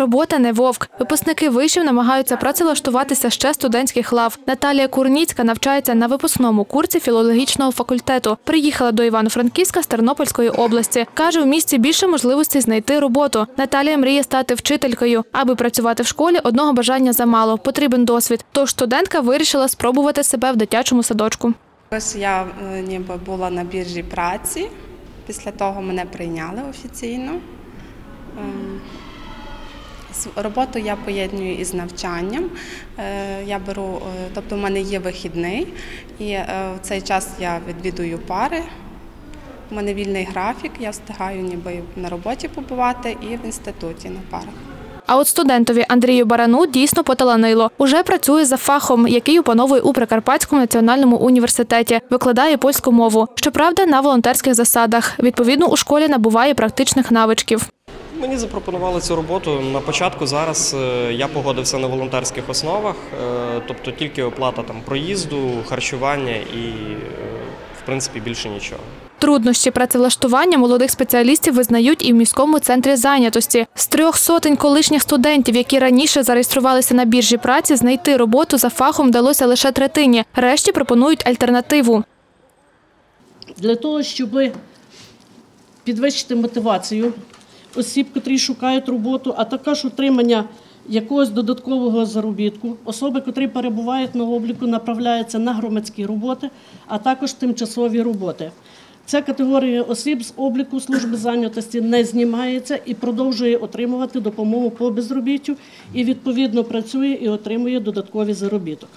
Робота не вовк. Випускники вишів намагаються працевлаштуватися ще студентських лав. Наталія Курніцька навчається на випускному курсі філологічного факультету. Приїхала до Івано-Франківська з Тернопільської області. Каже, у місті більше можливостей знайти роботу. Наталія мріє стати вчителькою. Аби працювати в школі, одного бажання замало. Потрібен досвід. Тож студентка вирішила спробувати себе в дитячому садочку. Ось я е, ніби була на біржі праці. Після того мене прийняли офіційно. Роботу я поєдную із навчанням. Е, Я беру, е, тобто в мене є вихідний, і е, в цей час я відвідую пари. У мене вільний графік, я встигаю ніби на роботі побувати і в інституті на парах. А от студентові Андрію Барану дійсно поталанило. Уже працює за фахом, який опановує у Прикарпатському національному університеті. Викладає польську мову. Щоправда, на волонтерських засадах. Відповідно, у школі набуває практичних навичків. Мені запропонували цю роботу. На початку зараз е, я погодився на волонтерських основах, е, тобто тільки оплата там проїзду, харчування і е, в принципі більше нічого. Труднощі працевлаштування молодих спеціалістів визнають і в міському центрі зайнятості. З трьох сотень колишніх студентів, які раніше зареєструвалися на біржі праці, знайти роботу за фахом вдалося лише третині. Решті пропонують альтернативу. для того, щоб підвищити мотивацію осіб, котрі шукають роботу, а також отримання якогось додаткового заробітку. Особи, котрі перебувають на обліку, направляються на громадські роботи, а також тимчасові роботи. Ця категорія осіб з обліку служби зайнятості не знімається і продовжує отримувати допомогу по безробіттю і відповідно працює і отримує додатковий заробіток.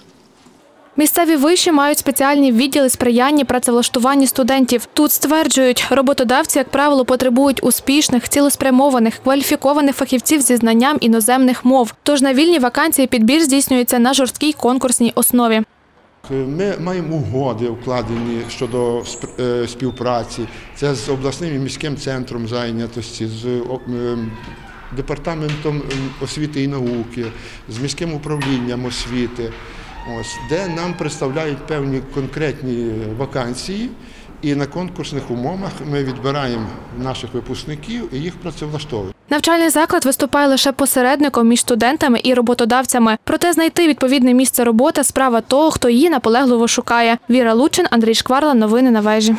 Місцеві виші мають спеціальні відділи сприяння працевлаштуванні студентів. Тут стверджують, роботодавці, як правило, потребують успішних, цілеспрямованих, кваліфікованих фахівців зі знанням іноземних мов. Тож на вільні вакансії підбір здійснюється на жорсткій конкурсній основі. Ми маємо угоди укладені щодо е, співпраці. Це з обласним і міським центром зайнятості, з ем, департаментом ем, освіти і науки, з міським управлінням освіти, ось, де нам представляють певні конкретні вакансії. І на конкурсних умовах ми відбираємо наших випускників і їх працевлаштовуємо. Навчальний заклад виступає лише посередником між студентами і роботодавцями. Проте знайти відповідне місце роботи – справа того, хто її наполегливо шукає. Віра Лучин, Андрій Шкварла. Новини на вежі.